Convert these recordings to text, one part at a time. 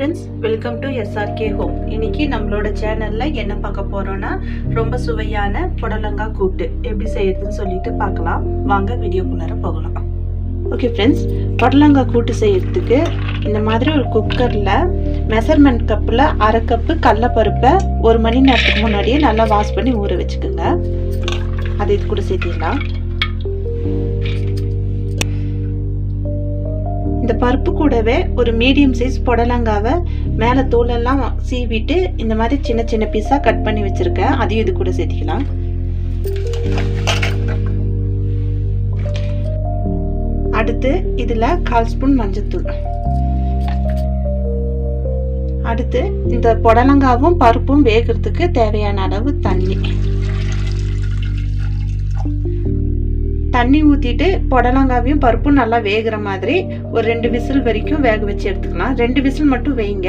Friends welcome to SRK home இன்னைக்கு நம்மளோட சேனலில் என்ன பார்க்க போகிறோன்னா ரொம்ப சுவையான புடலங்காய் கூட்டு. எப்படி செய்யறதுன்னு சொல்லிட்டு பார்க்கலாம். வாங்க வீடியோக்குள்ளார போகலாம். ஓகே ஃப்ரெண்ட்ஸ் புடலங்காய் கூட்டு செய்யறதுக்கு இந்த மாதிரி ஒரு குக்கரில் மெஷர்மெண்ட் கப்பில் அரை கப்பு கடலப்பருப்பை ஒரு மணி நேரத்துக்கு முன்னாடியே நல்லா வாஷ் பண்ணி ஊற வச்சுக்கோங்க. அது இது கூட சேர்த்திடலாம். இந்த பருப்பு கூடவே ஒரு மீடியம் சைஸ் புடலங்காவை மேலே தோலெல்லாம் சீவிட்டு இந்த மாதிரி சின்ன சின்ன பீஸாக கட் பண்ணி வச்சுருக்கேன். அதையும் இது கூட சேர்த்திக்கலாம். அடுத்து இதில் கால் ஸ்பூன் மஞ்சத்தூள். அடுத்து இந்த புடலங்காவும் பருப்பும் வேகிறதுக்கு தேவையான அளவு தண்ணி. தண்ணி ஊற்றிட்டு புடலங்காவையும் பருப்பும் நல்லா வேகிற மாதிரி ஒரு ரெண்டு விசில் வரைக்கும் வேக வச்சு எடுத்துக்கலாம். ரெண்டு விசில் மட்டும் வைங்க.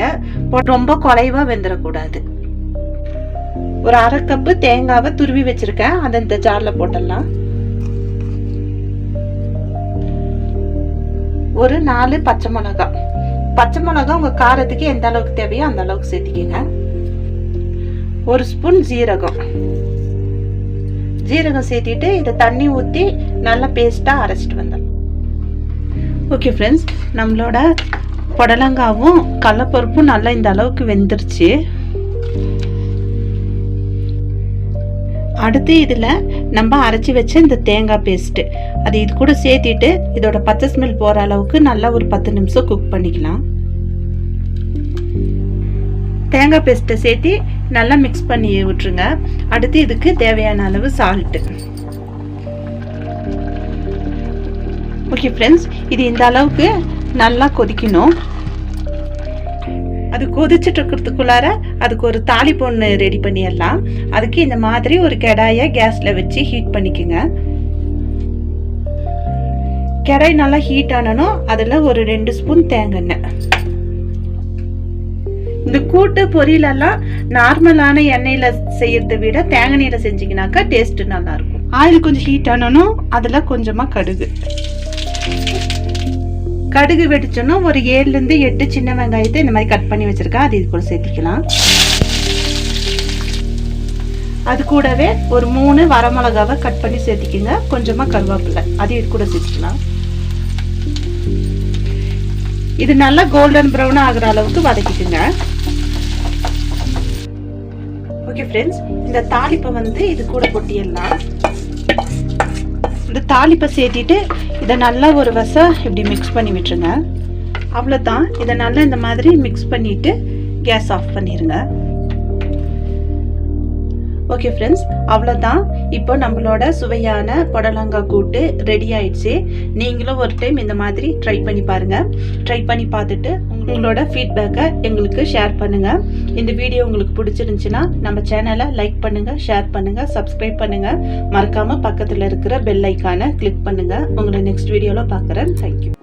ரொம்ப குறைவாக வெந்துடக்கூடாது ஒரு அரை கப்பு தேங்காவை துருவி வச்சுருக்கேன். அதை இந்த ஜாரில் போட்டுடலாம். ஒரு நாலு பச்சை மிளகா. பச்சை மிளகா உங்கள் காரத்துக்கு எந்த அளவுக்கு தேவையோ அந்த அளவுக்கு சேர்த்திக்கிங்க. ஒரு ஸ்பூன் ஜீரகம் ஜீரகம் சேர்த்திட்டு இதை தண்ணி ஊற்றி நல்லா பேஸ்ட்டாக அரைச்சிட்டு வந்துடலாம். ஓகே ஃப்ரெண்ட்ஸ் நம்மளோட புடலங்காவும் கடலப்பருப்பும் நல்லா இந்த அளவுக்கு வெந்துருச்சு. அடுத்து இதில் நம்ம அரைச்சி வச்ச இந்த தேங்காய் பேஸ்ட்டு அது இது கூட சேர்த்திட்டு இதோட பச்சை ஸ்மெல் போகிற அளவுக்கு நல்லா ஒரு பத்து நிமிஷம் குக் பண்ணிக்கலாம். தேங்காய் பேஸ்ட்டை சேர்த்து நல்லா மிக்ஸ் பண்ணி விட்டுருங்க. அடுத்து இதுக்கு தேவையான அளவு சால்ட்டு ஓகே ஃப்ரெண்ட்ஸ் இது இந்த அளவுக்கு நல்லா கொதிக்கணும். அது கொதிச்சுட்டு இருக்கிறதுக்குள்ளார அதுக்கு ஒரு தாலி பொண்ணு ரெடி பண்ணிடலாம். அதுக்கு இந்த மாதிரி ஒரு கடாயை கேஸில் வச்சு ஹீட் பண்ணிக்கோங்க. கடாய் நல்லா ஹீட் ஆனனும் அதில் ஒரு ரெண்டு ஸ்பூன் தேங்காய் எண்ணெய். இந்த கூட்டு பொரியலெல்லாம் நார்மலான எண்ணெயில செய்யறதை விட தேங்காய் எண்ணெயில செஞ்சீங்கன்னாக்கா டேஸ்ட் நல்லா இருக்கும் ஆயில் கொஞ்சம் ஹீட் ஆனனும் அதுல கொஞ்சமா கடுகு. கடுகு வெடிச்சோன்னா ஒரு ஏழுல இருந்து எட்டு சின்ன வெங்காயத்தை இந்த மாதிரி கட் பண்ணி வச்சிருக்கேன். அது இது கூட சேர்த்திக்கலாம். அது கூடவே ஒரு மூணு வரமிளகாவை கட் பண்ணி சேர்த்திக்கோங்க. கொஞ்சமா கருவேப்பிலை. அது இது கூட சேர்த்திக்கலாம். இது நல்லா கோல்டன் ப்ரௌன் ஆகுற அளவுக்கு வதக்கிக்குங்க. ஓகே ஃப்ரெண்ட்ஸ் இந்த தாளிப்பை வந்து இது கூட கொட்டிடலாம். இந்த தாளிப்பை சேர்த்திட்டு இதை நல்லா ஒரு வசம் இப்படி மிக்ஸ் பண்ணி விட்டுருங்க. அவ்வளோதான் இதை நல்லா இந்த மாதிரி மிக்ஸ் பண்ணிவிட்டு கேஸ் ஆஃப் பண்ணிடுங்க ஓகே ஃப்ரெண்ட்ஸ் அவ்வளோதான் இப்போ நம்மளோட சுவையான புடலங்காய் கூட்டு ரெடி ஆயிடுச்சு. நீங்களும் ஒரு டைம் இந்த மாதிரி ட்ரை பண்ணி பாருங்கள் ட்ரை பண்ணி பார்த்துட்டு உங்களோட ஃபீட்பேக்கை எங்களுக்கு ஷேர் பண்ணுங்கள் இந்த வீடியோ உங்களுக்கு பிடிச்சிருந்துச்சுன்னா நம்ம சேனலை லைக் பண்ணுங்கள் ஷேர் பண்ணுங்கள் சப்ஸ்கிரைப் பண்ணுங்கள் மறக்காமல் பக்கத்தில் இருக்கிற பெல் ஐக்கானை கிளிக் பண்ணுங்கள் உங்களை நெக்ஸ்ட் வீடியோவில் பார்க்குறேன். தேங்க்யூ